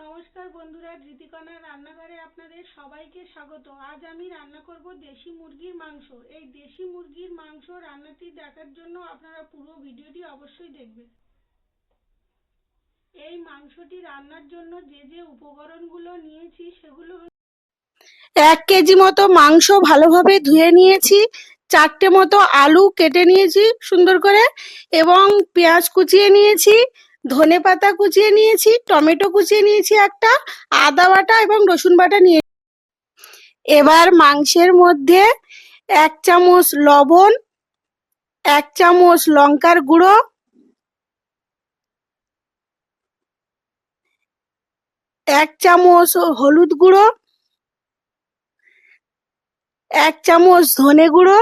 নমস্কার বন্ধুরা ধৃতিকণার রান্নাঘরে আপনাদের সবাইকে স্বাগত। আজ আমি রান্না করব দেশি মুরগির মাংস। এই দেশি মুরগির মাংস রান্নাটি দেখার জন্য আপনারা পুরো ভিডিওটি অবশ্যই দেখবেন। এই মাংসটি রান্নার জন্য যে যে উপকরণগুলো নিয়েছি সেগুলো এক কেজি মতো মাংস ভালোভাবে ধুয়ে নিয়েছি, চারটে মতো আলু কেটে নিয়েছি সুন্দর করে, এবং পেঁয়াজ কুচিয়ে নিয়েছি ধনে পাতা কুচিয়ে নিয়েছি, টমেটো কুচিয়ে নিয়েছি একটা, আদা বাটা এবং রসুন বাটা নিয়ে এবার মাংসের মধ্যে এক চামচ লবণ, এক চামচ লঙ্কার গুঁড়ো, এক চামচ হলুদ গুঁড়ো, এক চামচ ধনে গুঁড়ো,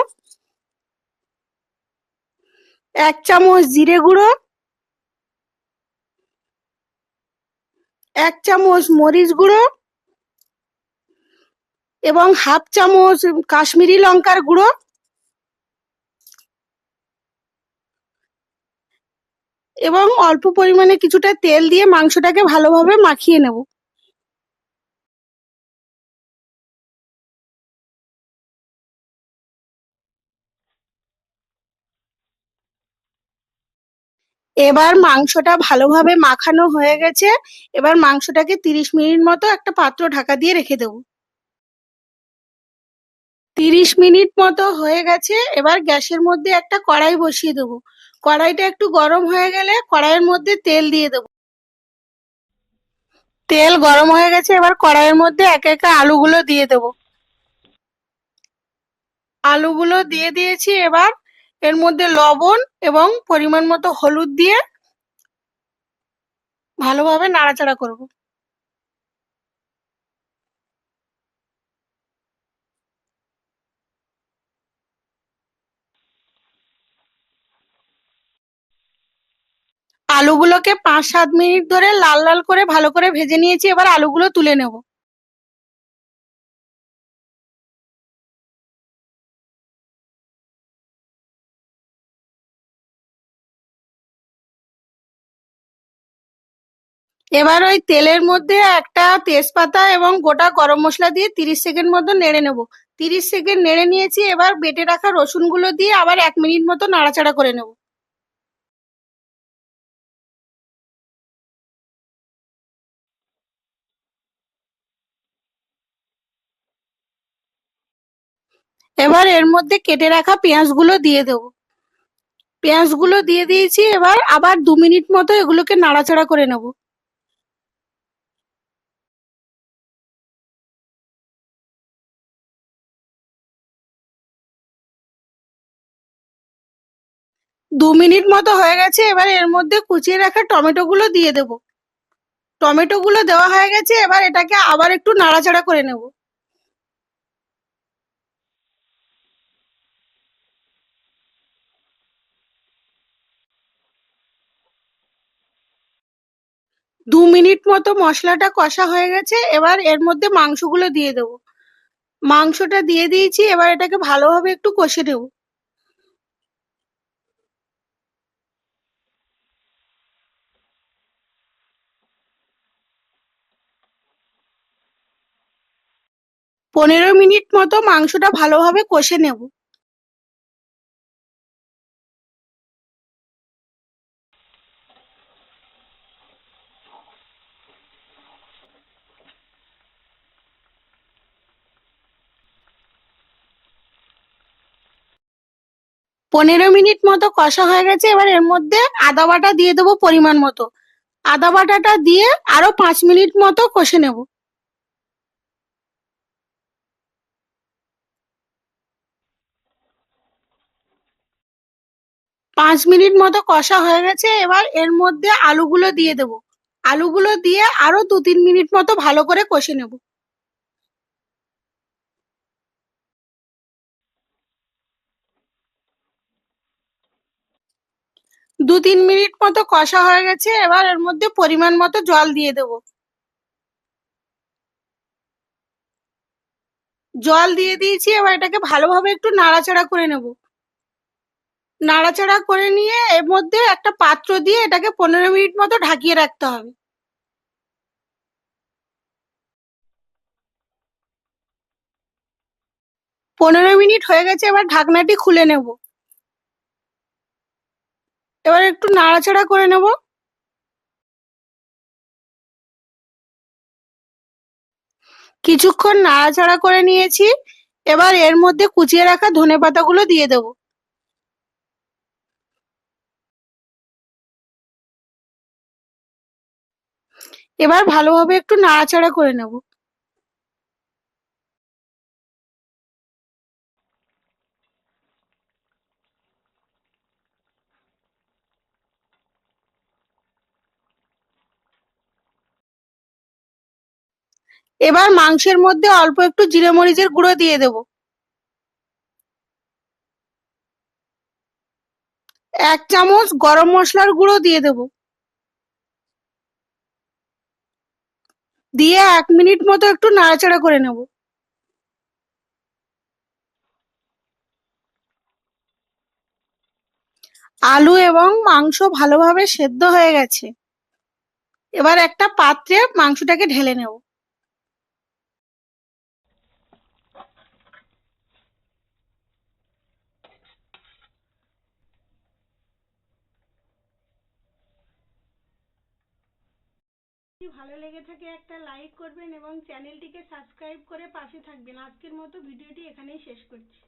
এক চামচ জিরে গুঁড়ো এক চামচ মরিচ গুঁড়ো এবং হাফ চামচ কাশ্মীরি লঙ্কার গুঁড়ো। এবং অল্প পরিমাণে কিছুটা তেল দিয়ে মাংসটাকে ভালোভাবে মাখিয়ে নেব। এবার মাংসটা ভালোভাবে মাখানো হয়ে গেছে। এবার মাংসটাকে তিরিশ মিনিট মতো একটা পাত্র ঢাকা দিয়ে রেখে দেবো। তিরিশ মিনিট মতো হয়ে গেছে। এবার গ্যাসের মধ্যে একটা কড়াই বসিয়ে দেবো। কড়াইটা একটু গরম হয়ে গেলে কড়াইয়ের মধ্যে তেল দিয়ে দেবো। তেল গরম হয়ে গেছে। এবার কড়াইয়ের মধ্যে একে একে আলুগুলো দিয়ে দেবো। আলুগুলো দিয়ে দিয়েছি। এবার এর মধ্যে লবণ এবং পরিমাণ মতো হলুদ দিয়ে ভালোভাবে নাড়াচাড়া করব। আলুগুলোকে পাঁচ সাত মিনিট ধরে লাল লাল করে ভালো করে ভেজে নিয়েছি, এবার আলুগুলো তুলে নেব। এবার ওই তেলের মধ্যে একটা তেজপাতা এবং গোটা গরম মশলা দিয়ে তিরিশ সেকেন্ড মতো নেড়ে নেব। তিরিশ সেকেন্ড নেড়ে নিয়েছি, এবার বেটে রাখা রসুনগুলো দিয়ে আবার এক মিনিট মতো নাড়াচাড়া করে নেব। এবার এর মধ্যে কেটে রাখা পেঁয়াজগুলো দিয়ে দেবো। পেঁয়াজগুলো দিয়ে দিয়েছি, এবার আবার দু মিনিট মতো এগুলোকে নাড়াচাড়া করে নেব। দু মিনিট মতো হয়ে গেছে, এবার এর মধ্যে কুচিয়ে রাখা টমেটো গুলো দিয়ে দেবো। টমেটো গুলো দেওয়া হয়ে গেছে, এবার এটাকে আবার একটু নাড়াচাড়া করে নেব। দু মিনিট মতো মশলাটা কষা হয়ে গেছে, এবার এর মধ্যে মাংসগুলো দিয়ে দেবো। মাংসটা দিয়ে দিয়েছি, এবার এটাকে ভালোভাবে একটু কষে নেব। পনেরো মিনিট মতো মাংসটা ভালোভাবে কষে নেব। পনেরো মিনিট মতো কষা হয়ে গেছে, এবার এর মধ্যে আদা বাটা দিয়ে দেবো পরিমাণ মতো। আদা বাটাটা দিয়ে আরও পাঁচ মিনিট মতো কষে নেব। পাঁচ মিনিট মতো কষা হয়ে গেছে, এবার এর মধ্যে আলুগুলো দিয়ে দেবো। আলুগুলো দিয়ে আরও দু তিন মিনিট মতো ভালো করে কষে নেব। দু তিন মিনিট মতো কষা হয়ে গেছে, এবার এর মধ্যে পরিমাণ মতো জল দিয়ে দেব। জল দিয়ে দিয়েছি, এবার এটাকে ভালোভাবে একটু নাড়াচাড়া করে নেব। নাড়াচাড়া করে নিয়ে এর মধ্যে একটা পাত্র দিয়ে এটাকে পনেরো মিনিট মতো ঢাকিয়ে রাখতে হবে। পনেরো মিনিট হয়ে গেছে, এবার ঢাকনাটি খুলে নেব। এবার একটু নাড়াচাড়া করে নেব। কিছুক্ষণ নাড়াচাড়া করে নিয়েছি, এবার এর মধ্যে কুচিয়ে রাখা ধনে পাতাগুলো দিয়ে দেবো। এবার ভালোভাবে একটু নাড়াচাড়া করে নেব। এবার মাংসের মধ্যে অল্প একটু জিরে মরিচের গুঁড়ো দিয়ে দেব। এক চামচ গরম মশলার গুঁড়ো দিয়ে দেব। দিয়ে এক মিনিট মতো একটু নাড়াচাড়া করে নেব। আলু এবং মাংস ভালোভাবে সেদ্ধ হয়ে গেছে। এবার একটা পাত্রে মাংসটাকে ঢেলে নেব। ভালো লেগে থাকে একটা লাইক করবেন এবং চ্যানেলটিকে সাবস্ক্রাইব করে পাশে থাকবেন। আজকের মতো ভিডিওটি এখানেই শেষ করছি।